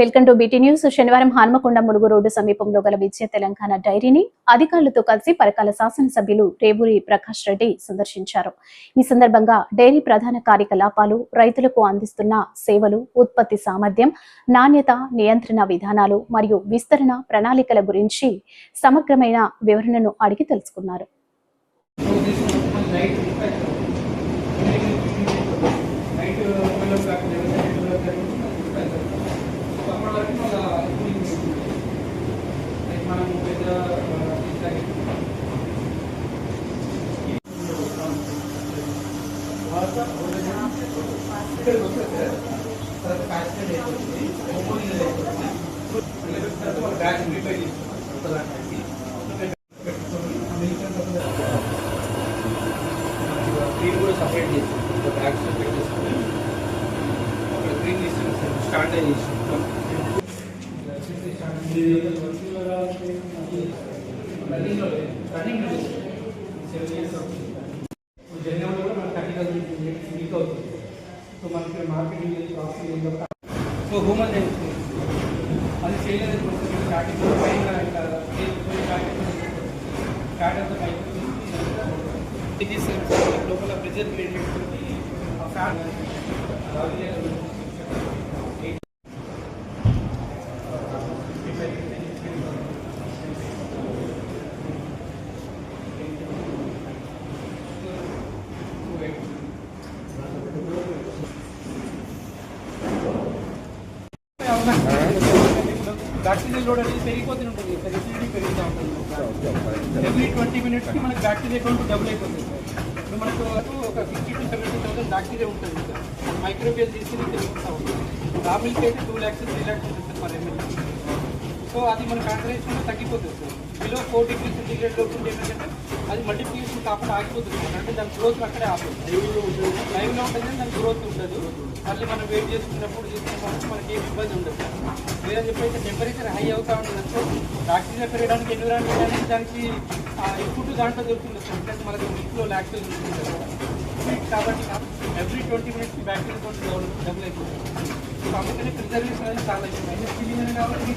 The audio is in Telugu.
Welcome to BT news. శనివారం హన్మకొండ ములుగు రోడ్డు సమీపంలో గల విజయ తెలంగాణ డైరీని అధికారులతో కలిసి పరకాల శాసనసభ్యులు రేవూరి ప్రకాష్ రెడ్డి సందర్శించారు. ఈ సందర్భంగా డైరీ ప్రధాన కార్యకలాపాలు రైతులకు అందిస్తున్న సేవలు ఉత్పత్తి సామర్థ్యం నాణ్యత నియంత్రణ విధానాలు మరియు విస్తరణ ప్రణాళికల గురించి సమగ్రమైన వివరణను అడిగి తెలుసుకున్నారు. సపరేట్ చేసి ఒక బ్యాగ్స్ సెపరేట్ చేసుకొని అక్కడ గ్రీన్ చేసి స్టార్ట్ చేసి రన్నింగ్లో రన్నింగ్ సెవెన్ ఇయర్స్ అవుతుంది థర్టీ థౌసండ్ వీక్ అవుతుంది సో మనకి మార్కెటింగ్ చేసి ప్రాఫిట్ ఏందో సో హోమల్ చేస్తుంది అది చేయలేదు స్టార్టింగ్ పైన స్టార్ట్ అంతా పైకి ఇది లోపల pressure related fan bacteria load అనేది పెరిగిపోతూ ఉంటుంది. ఎసిడిటీ పెరుగుతూ ఉంటుంది. ఎవ్రీ ట్వంటీ మినిట్స్కి మనకి బ్యాక్టీరియా కౌంట్ డబుల్ అయిపోతుంది. ఇప్పుడు మనకు ఒక fifty to seventy thousand bacteria ఉంటుంది సార్ మైక్రోబియల్ తీసుకుని పెరుగుతూ ఉంటుంది. రా మిల్క్ అయితే టూ ల్యాక్స్ త్రీ ల్యాక్స్ ఉంటుంది సార్ పర్ ఎంఎల్ సో అది మన కాన్సన్ట్రేషన్ తగ్గిపోతుంది. Sir below four degree centigrade లోపు ఉంటే ఏంటంటే అది మల్టిప్లికేషన్ కాకుండా ఆగిపోతుంది అంటే దాని గ్రోత్ అక్కడే ఆపుతుంది లైవ్లో ఉంటుంది కానీ దాని గ్రోత్ ఉండదు. మళ్ళీ మనం వెయిట్ చేసుకున్నప్పుడు చేసుకున్నప్పుడు మనకి ఏం ఇబ్బంది ఉండదు. లేదని చెప్పేసి టెంపరేచర్ హై అవుతా ఉంటుంది సో బ్యాక్టీరియా పెరగడానికి ఎన్విరాన్మెంట్ అనేది దానికి ఇన్పుట్ దాంట్లో దొరుకుతుంది. సార్ ఎందుకంటే మనకి మిల్క్లో లాక్టోజ్ ఉంటుంది కదా. కాబట్టి ఎవ్రీ ట్వంటీ మినిట్స్ బ్యాక్టీరియా తోటి డబుల్ అయిపోతుంది. సో అందుకని ప్రిజర్వేషన్ అనేది చాలా ఇష్టం. అయితే ఫీలింగ్ కాబట్టి